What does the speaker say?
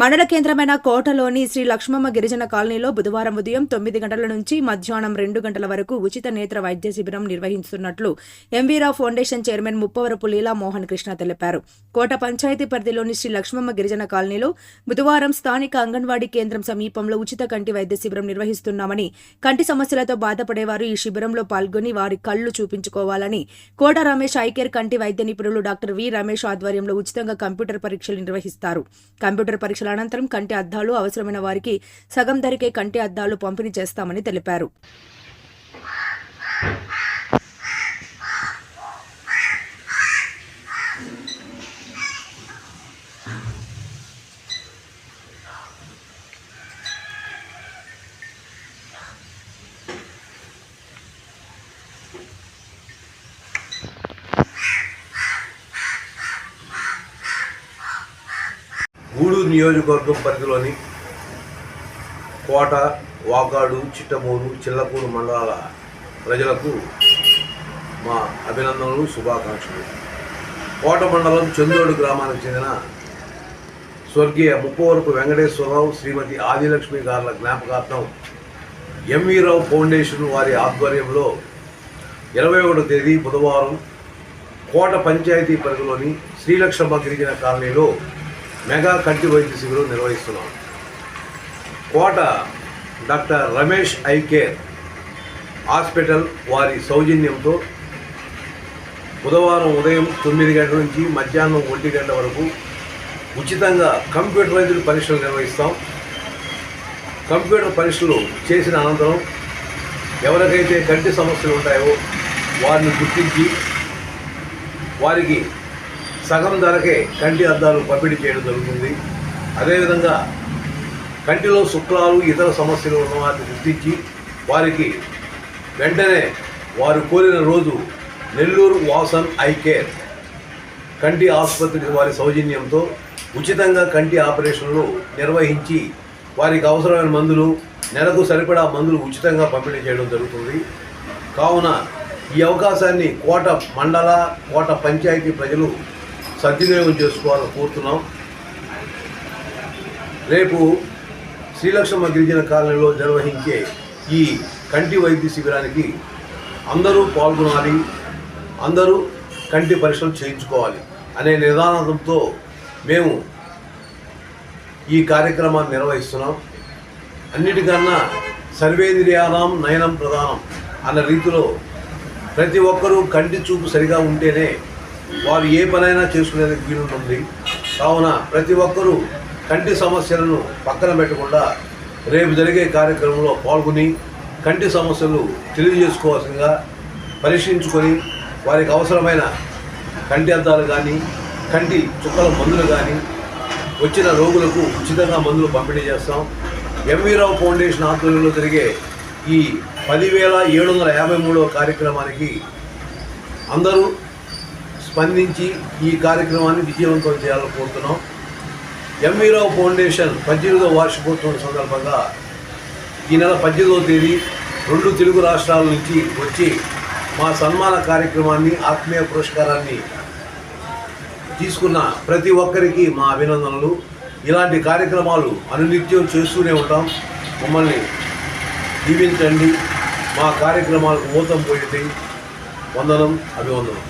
మండల కేంద్రమైన కోటలోని శ్రీ లక్ష్మమ్మ గిరిజన కాలనీలో బుధవారం ఉదయం తొమ్మిది గంటల నుంచి మధ్యాహ్నం రెండు గంటల వరకు ఉచిత నేత్ర వైద్య శిబిరం నిర్వహిస్తున్నట్లు ఎంవీరావు ఫౌండేషన్ చైర్మన్ ముప్పవరపు లీలా మోహన్ కృష్ణ తెలిపారు. కోట పంచాయతీ పరిధిలోని శ్రీ లక్ష్మమ్మ గిరిజన కాలనీలో బుధవారం స్థానిక అంగన్వాడీ కేంద్రం సమీపంలో ఉచిత కంటి వైద్య శిబిరం నిర్వహిస్తున్నామని కంటి సమస్యలతో బాధపడేవారు ఈ శిబిరంలో పాల్గొని వారి కళ్ళు చూపించుకోవాలని కోట రమేష్ ఐకేర్ కంటి వైద్య నిపుణులు డాక్టర్ వి రమేష్ ఆధ్వర్యంలో ఉచితంగా కంప్యూటర్ పరీక్షలు నిర్వహిస్తారు. కంప్యూటర్ పరీక్షల అనంతరం కంటి అద్దాలు అవసరమైన వారికి సగం ధరకే కంటి అద్దాలు పంపిణీ చేస్తామని తెలిపారు. గూడూరు నియోజకవర్గం పరిధిలోని కోట వాకాడు చిట్టమూరు చిల్లకూరు మండలాల ప్రజలకు మా అభినందనలు శుభాకాంక్షలు. కోట మండలం చందోడు గ్రామానికి చెందిన స్వర్గీయ ముప్పవరపు వెంకటేశ్వరరావు శ్రీమతి ఆదిలక్ష్మి గారుల జ్ఞాపకార్థం ఎంవీరావు ఫౌండేషన్ వారి ఆధ్వర్యంలో ఇరవై ఒకటో తేదీ బుధవారం కోట పంచాయతీ పరిధిలోని శ్రీలక్ష్మ గిరిజన కాలనీలో మెగా కంటి వైద్య శిబిరం నిర్వహిస్తున్నాం. Kota doctor Ramesh eye care hospital వారి సౌజన్యంతో బుధవారం ఉదయం తొమ్మిది గంటల నుంచి మధ్యాహ్నం ఒంటి గంట వరకు ఉచితంగా కంప్యూటరైజ్డ్ పరీక్షలు నిర్వహిస్తాం. కంప్యూటర్ పరీక్షలు చేసిన అనంతరం ఎవరికైతే కంటి సమస్యలు ఉంటాయో వారిని గుర్తించి వారికి సగం ధరకే కంటి అద్దాలు పంపిణీ చేయడం జరుగుతుంది. అదేవిధంగా కంటిలో శుక్లాలు ఇతర సమస్యలు ఉన్న వారిని గుర్తించి వారికి వెంటనే వారు కోరిన రోజు నెల్లూరు వాసన్ ఐ కేర్ కంటి ఆసుపత్రికి వారి సౌజన్యంతో ఉచితంగా కంటి ఆపరేషన్లు నిర్వహించి వారికి అవసరమైన మందులు నెలకు సరిపడా మందులు ఉచితంగా పంపిణీ చేయడం జరుగుతుంది. కావున ఈ అవకాశాన్ని కోట మండల కోట పంచాయతీ ప్రజలు సద్వినియోగం చేసుకోవాలని కోరుతున్నాం. రేపు శ్రీలక్ష్మ గిరిజన కాలనీలో నిర్వహించే ఈ కంటి వైద్య శిబిరానికి అందరూ పాల్గొనాలి అందరూ కంటి పరీక్షలు చేయించుకోవాలి అనే నిదానంతో మేము ఈ కార్యక్రమాన్ని నిర్వహిస్తున్నాం. అన్నిటికన్నా సర్వేంద్రియానం నయనం ప్రధానం అన్న రీతిలో ప్రతి ఒక్కరూ కంటి చూపు సరిగా ఉంటేనే వారు ఏ పనైనా చేసుకునేందుకు వీలుంటుంది. కావున ప్రతి ఒక్కరూ కంటి సమస్యలను పక్కన పెట్టకుండా రేపు జరిగే కార్యక్రమంలో పాల్గొని కంటి సమస్యలు తెలియజేసుకోవాల్సిందిగా పరీక్షించుకొని వారికి అవసరమైన కంటి అద్దాలు కానీ కంటి చుక్కల మందులు కానీ వచ్చిన రోగులకు ఉచితంగా మందులు పంపిణీ చేస్తాం. ఎంవీరావు ఫౌండేషన్ ఆధ్వర్యంలో జరిగే ఈ పదివేల ఏడు వందల యాభై మూడవ కార్యక్రమానికి అందరూ స్పందించి ఈ కార్యక్రమాన్ని విజయవంతం చేయాలని కోరుతున్నాం. ఎంవీరావు ఫౌండేషన్ పద్దెనిమిదవ వార్షికోత్సవం సందర్భంగా ఈ నెల పద్దెనిమిదవ తేదీ రెండు తెలుగు రాష్ట్రాల నుంచి వచ్చి మా సన్మాన కార్యక్రమాన్ని ఆత్మీయ పురస్కారాన్ని తీసుకున్న ప్రతి ఒక్కరికి మా అభినందనలు. ఇలాంటి కార్యక్రమాలు అనునిత్యం చేస్తూనే ఉంటాం. మమ్మల్ని దీవించండి. మా కార్యక్రమాలకు ఊతం పోయింది వందనం అభివందనం.